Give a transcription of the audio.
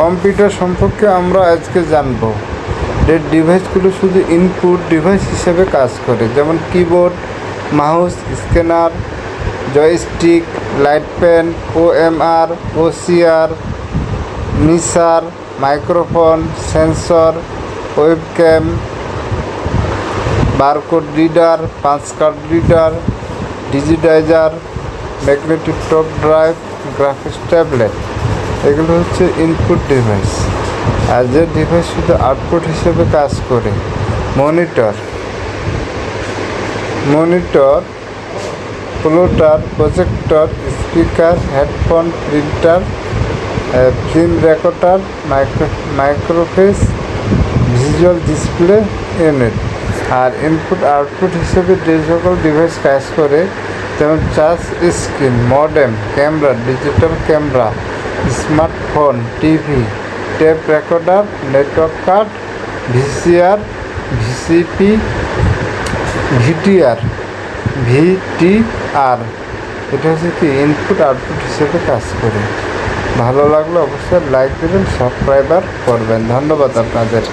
Computer সম্পর্কে আমরা আজকে জানব। যে ডিভাইসগুলো শুধু ইনপুট ডিভাইস হিসেবে কাজ করে, যেমন keyboard mouse scanner joystick light pen OMR OCR মিসার microphone sensor webcam barcode reader punch card reader digitiser magnetic tape drive graphics tablet এগুলো হচ্ছে ইনপুট ডিভাইস আর যে ডিভাইস শুধু আউটপুট হিসেবে কাজ করে monitor monitor plotter projector speaker headphone printer film recorder micro microfiche visual display unit আর input output হিসেবে যে সকল ডিভাইস কাজ করে, যেমন charge screen modem camera digital camera smartphone, TV, tape recorder, network card, VCR, VCP, VTR VTR. এটা হচ্ছে কি input output হিসেবে কাজ করে। ভালো লাগলে অবশ্যই লাইক দেবেন সাবস্ক্রাইবার করবেন। ধন্যবাদ আপনাদের।